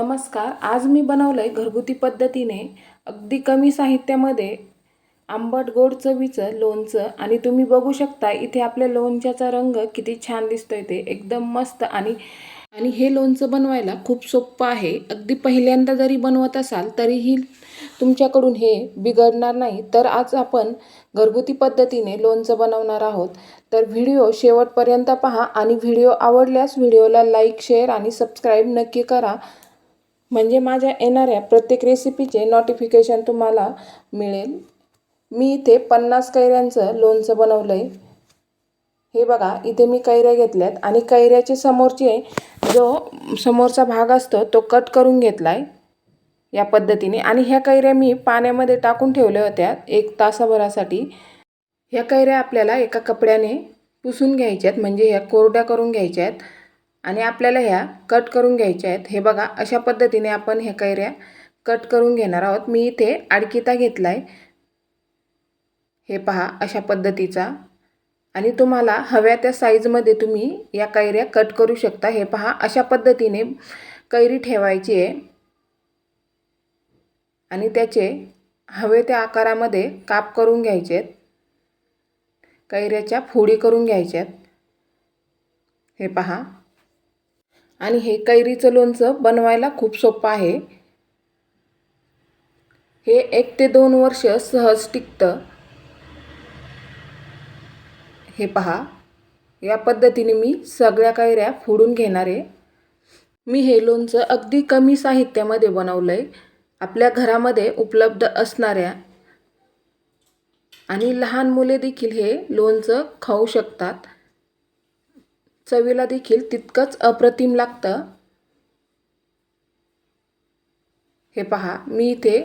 नमस्कार आज मी बनवलं आहे घरगुती पद्धतीने अगदी कमी साहित्यामध्ये आंबट गोड चवीचं लोणचं आणि तुम्ही बघू शकता इथे आपल्या लोणच्याचा रंग किती छान दिसतोय ते. एकदम मस्त आणि आणि हे लोणचं बनवायला खूप सोपं आहे. अगदी पहिल्यांदा जरी बनवत असाल तरीही तुमच्याकडून हे बिघडणार नाही. तर आज आपण घरगुती पद्धतीने लोणचं बनवणार आहोत. तर व्हिडिओ शेवटपर्यंत पहा आणि व्हिडिओ आवडल्यास व्हिडिओला लाईक शेअर आणि सबस्क्राईब नक्की करा. म्हणजे माझ्या येणाऱ्या प्रत्येक रेसिपीचे नोटिफिकेशन तुम्हाला मिळेल. मी इथे पन्नास कैऱ्यांचं लोणचं बनवलं आहे हे बघा इथे मी कैऱ्या घेतल्यात आणि कैऱ्याचे समोरचे जो समोरचा भाग असतो तो कट करून घेतला आहे या पद्धतीने. आणि ह्या कैऱ्या मी पाण्यामध्ये टाकून ठेवल्या होत्या एक तासाभरासाठी. ह्या कैऱ्या आपल्याला एका कपड्याने पुसून घ्यायच्यात म्हणजे ह्या कोरड्या करून घ्यायच्या आहेत आणि आपल्याला ह्या कट करून घ्यायच्या आहेत. हे बघा अशा पद्धतीने आपण ह्या कैऱ्या कट करून घेणार आहोत. मी इथे आडकिता घेतला आहे हे पहा अशा पद्धतीचा. आणि तुम्हाला हव्या त्या साईजमध्ये तुम्ही या कैऱ्या कट करू शकता. हे पहा अशा पद्धतीने कैरी ठेवायची आहे. आणि त्याचे हवे त्या आकारामध्ये काप करून घ्यायचे आहेत. कैऱ्याच्या फोडी करून घ्यायच्यात हे पहा आणि हे कैरीचं लोणचं बनवायला खूप सोपं आहे. हे एक ते दोन वर्ष सहज टिकतं. हे पहा. या पद्धतीने मी सगळ्या कैऱ्या फोडून घेणार आहे. मी हे लोणचं अगदी कमी साहित्यामध्ये बनवलं आहे आपल्या घरामध्ये उपलब्ध असणाऱ्या आणि लहान मुले देखील हे लोणचं खाऊ शकतात. चवीला देखील तितकंच अप्रतिम लागतं. हे पहा मी इथे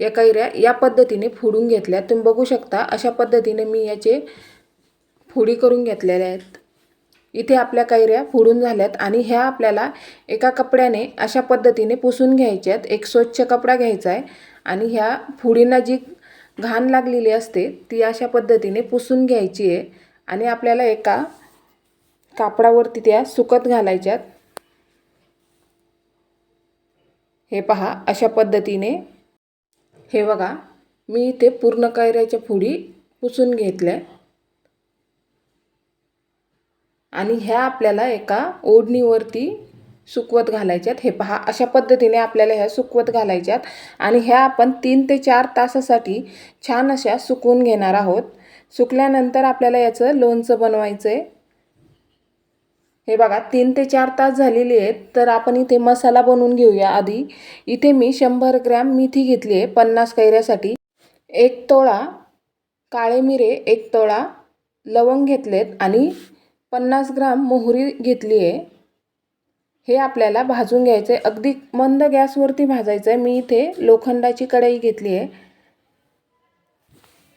या कैऱ्या या पद्धतीने फोडून घेतल्या. तुम्ही बघू शकता अशा पद्धतीने मी याचे फोडी करून घेतलेल्या आहेत. इथे आपल्या कैऱ्या फोडून झाल्यात आणि ह्या आपल्याला एका कपड्याने अशा पद्धतीने पुसून घ्यायच्यात एक स्वच्छ कपडा घ्यायचा आहे आणि ह्या फोडींना जी घाण लागलेली असते ती अशा पद्धतीने पुसून घ्यायची आहे. आणि आपल्याला एका कापडावरती त्या सुकत घालायच्यात. हे पहा अशा पद्धतीने. हे बघा मी इथे पूर्ण कैऱ्याच्या फुडी पुसून घेतल्या. आणि ह्या आपल्याला एका ओढणीवरती सुकवत घालायच्यात. हे पहा अशा पद्धतीने आपल्याला ह्या सुकवत घालायच्यात. आणि ह्या आपण तीन ते चार तासासाठी छान अशा सुकवून घेणार आहोत. सुकल्यानंतर आपल्याला याचं लोणचं बनवायचं आहे हे बघा तीन ते चार तास झालेले आहेत तर आपण इथे मसाला बनवून घेऊया आधी. इथे मी शंभर ग्रॅम मेथी घेतली आहे पन्नास कैऱ्यासाठी. एक तोळा काळे मिरे एक तोळा लवंग घेतलेत आणि पन्नास ग्राम मोहरी घेतली आहे. हे आपल्याला भाजून घ्यायचं आहे अगदी मंद गॅसवरती भाजायचं आहे मी इथे लोखंडाची कढई घेतली आहे.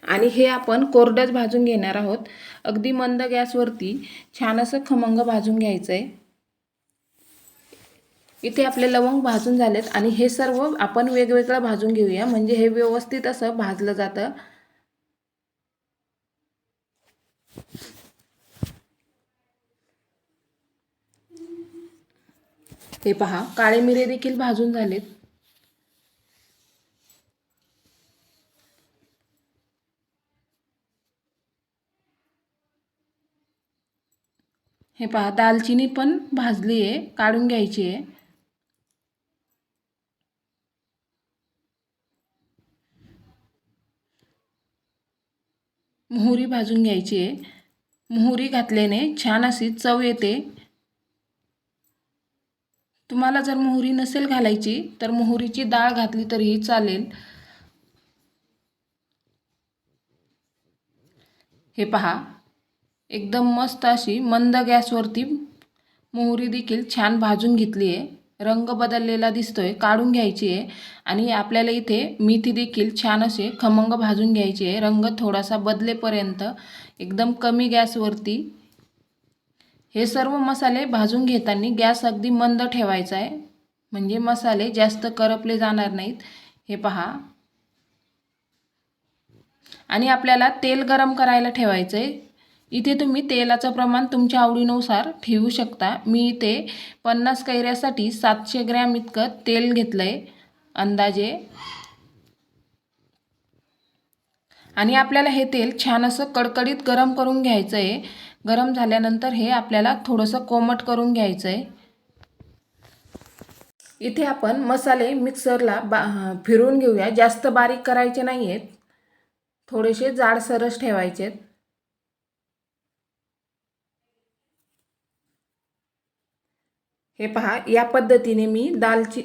आणि हे आपण कोरडंच भाजून घेणार आहोत. अगदी मंद गॅसवरती छान असं खमंग भाजून घ्यायचं आहे इथे आपले लवंग भाजून झालेत आणि हे सर्व आपण वेगवेगळं भाजून घेऊया. म्हणजे हे व्यवस्थित असं भाजलं जातं. हे पहा काळे मिरे देखील भाजून झालेत. हे पहा दालचिनी पण भाजली आहे काढून घ्यायची आहे. मोहरी भाजून घ्यायची आहे. मोहरी घातल्याने छान अशी चव येते. तुम्हाला जर मोहरी नसेल घालायची तर मोहरीची डाळ घातली तरीही चालेल. हे पहा एकदम मस्त अशी मंद गॅसवरती मोहरी देखील छान भाजून घेतली आहे. रंग बदललेला दिसतोय काढून घ्यायची आहे. आणि आपल्याला इथे मेथी देखील छान असे खमंग भाजून घ्यायची आहे. रंग थोडासा बदलेपर्यंत एकदम कमी गॅसवरती हे सर्व मसाले भाजून घेताना गॅस अगदी मंद ठेवायचा आहे. म्हणजे मसाले जास्त करपले जाणार नाहीत. हे पहा. आणि आपल्याला तेल गरम करायला ठेवायचं आहे इथे तुम्ही तेलाचं प्रमाण तुमच्या आवडीनुसार ठेवू शकता. मी इथे पन्नास कैऱ्यासाठी सातशे ग्रॅम इतकं तेल घेतलं आहे अंदाजे. आणि आपल्याला हे तेल छान असं कडकडीत गरम करून घ्यायचं आहे गरम झाल्यानंतर हे आपल्याला थोडंसं कोमट करून घ्यायचं आहे इथे आपण मसाले मिक्सरला बा फिरवून घेऊया. जास्त बारीक करायचे नाही आहेत थोडेसे जाडसरस ठेवायचे आहेत हे पहा या पद्धतीने मी दालची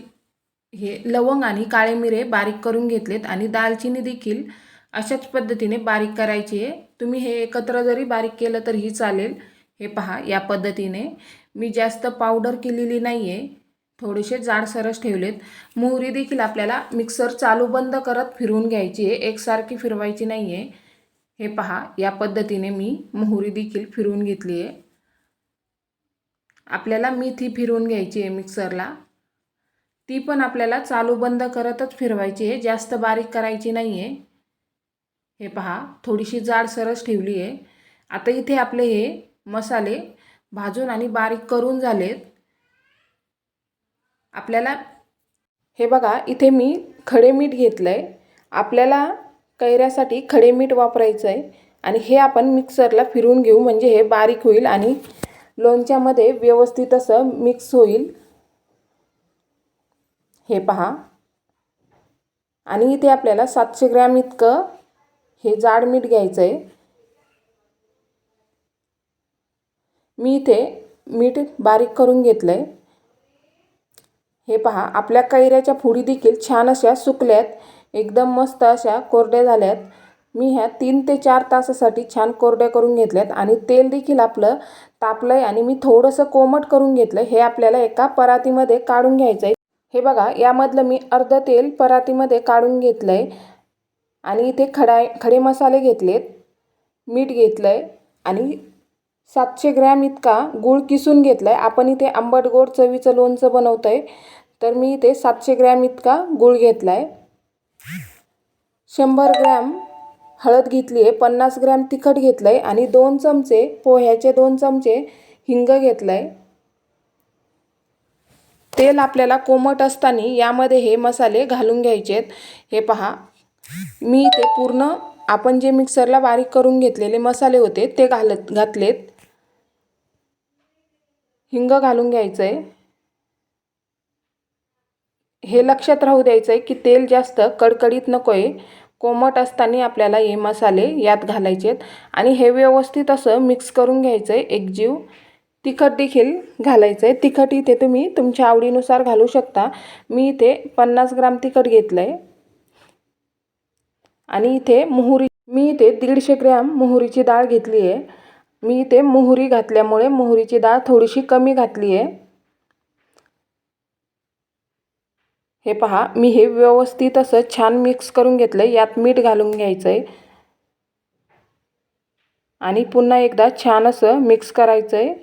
हे लवंग आणि काळे मिरे बारीक करून घेतलेत आणि दालचिनी देखील अशाच पद्धतीने बारीक करायची आहे. तुम्ही हे एकत्र जरी बारीक केलं तरीही चालेल. हे पहा या पद्धतीने. मी जास्त पावडर केलेली नाही आहे थोडेसे जाडसरस ठेवलेत. मोहरी देखील आपल्याला मिक्सर चालू बंद करत फिरवून घ्यायची आहे. एकसारखी फिरवायची नाही आहे हे पहा या पद्धतीने मी मोहरी देखील फिरवून घेतली आहे. आपल्याला मेथी फिरवून घ्यायची आहे मिक्सरला ती पण आपल्याला चालू बंद करतच फिरवायची आहे. जास्त बारीक करायची नाही आहे हे पहा थोडीशी जाडसरच ठेवली आहे. आता इथे आपले हे मसाले भाजून आणि बारीक करून झालेत. आपल्याला हे बघा इथे मी खडे मीठ घेतलं आहे आपल्याला कैऱ्यासाठी खडे मीठ वापरायचं आहे आणि हे आपण मिक्सरला फिरून घेऊ म्हणजे हे बारीक होईल आणि लोणच्यामध्ये व्यवस्थित असं मिक्स होईल. हे पहा. आणि इथे आपल्याला सातशे ग्रॅम इतकं हे जाड मीठ घ्यायचं आहे मी इथे मीठ बारीक करून घेतलं आहे हे पहा आपल्या कैऱ्याच्या फुडी देखील छान अशा सुकल्यात. एकदम मस्त अशा कोरड्या झाल्यात. मी ह्या तीन ते चार तासासाठी छान कोरड्या करून घेतल्यात. आणि तेल देखील आपलं तापलं आहे आणि मी थोडंसं कोमट करून घेतलं हे आपल्याला एका परातीमध्ये काढून घ्यायचं आहे हे बघा यामधलं मी अर्ध तेल परातीमध्ये काढून घेतलं आहे आणि इथे खडा खडे मसाले घेतलेत मीठ घेतलं आहे आणि सातशे ग्रॅम इतका गूळ किसून घेतला आहे आपण इथे आंबट गोड चवीचं लोणचं बनवतो आहे तर मी इथे सातशे ग्रॅम इतका गूळ घेतला आहे शंभर ग्रॅम हळद घेतली आहे पन्नास ग्रॅम तिखट घेतलं आहे आणि दोन चमचे पोह्याचे दोन चमचे हिंग घेतलं आहे तेल आपल्याला कोमट असताना यामध्ये हे मसाले घालून घ्यायचे आहेत. हे पहा. मी ते पूर्ण आपण जे मिक्सरला बारीक करून घेतलेले मसाले होते ते घालत घातलेत. हिंग घालून घ्यायचं आहे हे लक्षात राहू द्यायचं आहे की तेल जास्त कडकडीत नको आहे कोमट असताना आपल्याला हे मसाले यात घालायचे आहेत आणि हे व्यवस्थित असं मिक्स करून घ्यायचं आहे एकजीव तिखट देखील घालायचं आहे तिखट इथे तुम्ही तुमच्या आवडीनुसार घालू शकता. मी इथे पन्नास ग्राम तिखट घेतलं आहे आणि इथे मोहरी मी इथे दीडशे ग्रॅम मोहरीची डाळ घेतली आहे मी इथे मोहरी घातल्यामुळे मोहरीची डाळ थोडीशी कमी घातली आहे हे पहा मी हे व्यवस्थित असं छान मिक्स करून घेतलं आहे यात मीठ घालून घ्यायचं आहे आणि पुन्हा एकदा छान असं मिक्स करायचं आहे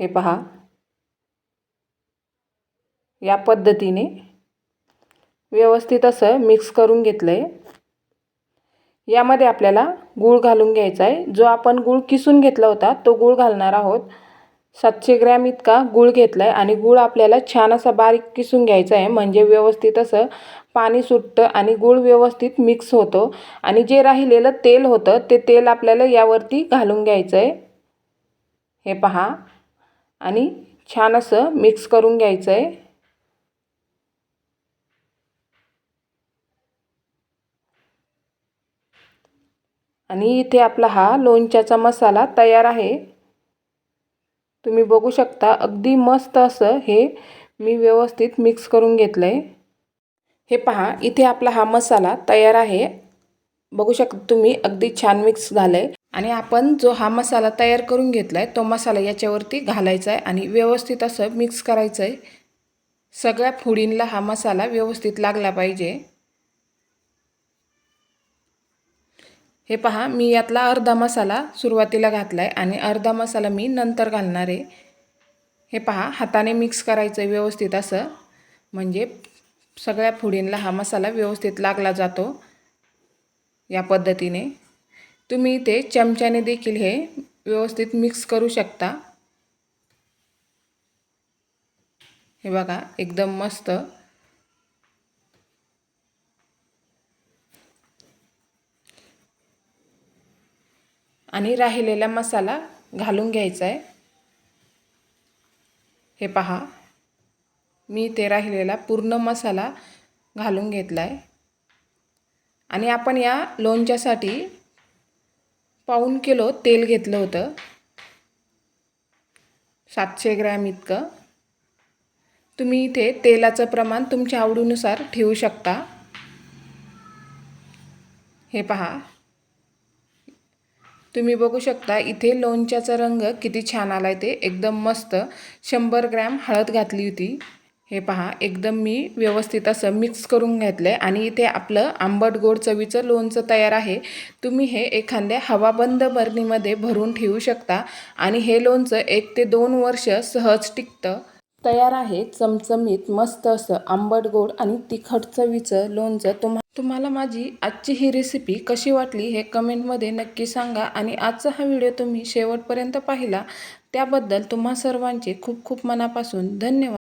हे पहा. या पद्धतीने व्यवस्थित असं मिक्स करून घेतलं आहे यामध्ये आपल्याला गूळ घालून घ्यायचा आहे जो आपण गूळ किसून घेतला होता तो गूळ घालणार आहोत. सातशे ग्रॅम इतका गूळ घेतला आहे आणि गूळ आपल्याला छान असा बारीक किसून घ्यायचा आहे. म्हणजे व्यवस्थित असं पाणी सुटतं आणि गूळ व्यवस्थित मिक्स होतो. आणि जे राहिलेलं तेल होतं ते तेल आपल्याला यावरती घालून घ्यायचं आहे. हे पहा. आणि छान असं मिक्स करून घ्यायचं आहे. आणि इथे आपला हा लोणच्याचा मसाला तयार आहे. तुम्ही बघू शकता अगदी मस्त असं हे मी व्यवस्थित मिक्स करून घेतलं आहे हे पहा इथे आपला हा मसाला तयार आहे. बघू शकता तुम्ही अगदी छान मिक्स झालं आहे आणि आपण जो हा मसाला तयार करून घेतला आहे तो मसाला याच्यावरती घालायचा आहे आणि व्यवस्थित असं मिक्स करायचं आहे सगळ्या फुडींला हा मसाला व्यवस्थित लागला पाहिजे. हे पहा मी यातला अर्धा मसाला सुरुवातीला घातला आहे आणि अर्धा मसाला मी नंतर घालणार आहे. हे पहा हाताने मिक्स करायचं आहे व्यवस्थित असं. म्हणजे सगळ्या फुडींला हा मसाला व्यवस्थित लागला जातो या पद्धतीने. तुम्ही ते चमच्याने देखील हे व्यवस्थित मिक्स करू शकता. हे बघा एकदम मस्त. आणि राहिलेला मसाला घालून घ्यायचा आहे. हे पहा. मी ते राहिलेला पूर्ण मसाला घालून घेतला आहे आणि आपण या लोणच्यासाठी पाऊण किलो तेल घेतलं होतं. सातशे ग्रॅम इतकं. तुम्ही इथे तेलाचं प्रमाण तुमच्या आवडीनुसार ठेवू शकता. हे पहा. तुम्ही बघू शकता इथे लोणच्याचा रंग किती छान आला आहे ते. एकदम मस्त. शंभर ग्रॅम हळद घातली होती. हे पहा एकदम मी व्यवस्थित असं मिक्स करून घेतलं आहे आणि इथे आपलं आंबट गोड चवीचं लोणचं तयार आहे. तुम्ही हे एखाद्या हवाबंद बरणीमध्ये भरून ठेवू शकता. आणि हे लोणचं एक ते दोन वर्ष सहज टिकतं. तयार आहे चमचमीत मस्त असं आंबट गोड आणि तिखट चवीचं लोणचं. तुम्हा तुम्हाला माझी आजची ही रेसिपी कशी वाटली हे कमेंटमध्ये नक्की सांगा आणि आजचा हा व्हिडिओ तुम्ही शेवटपर्यंत पाहिला त्याबद्दल तुम्हा सर्वांचे खूप खूप मनापासून धन्यवाद.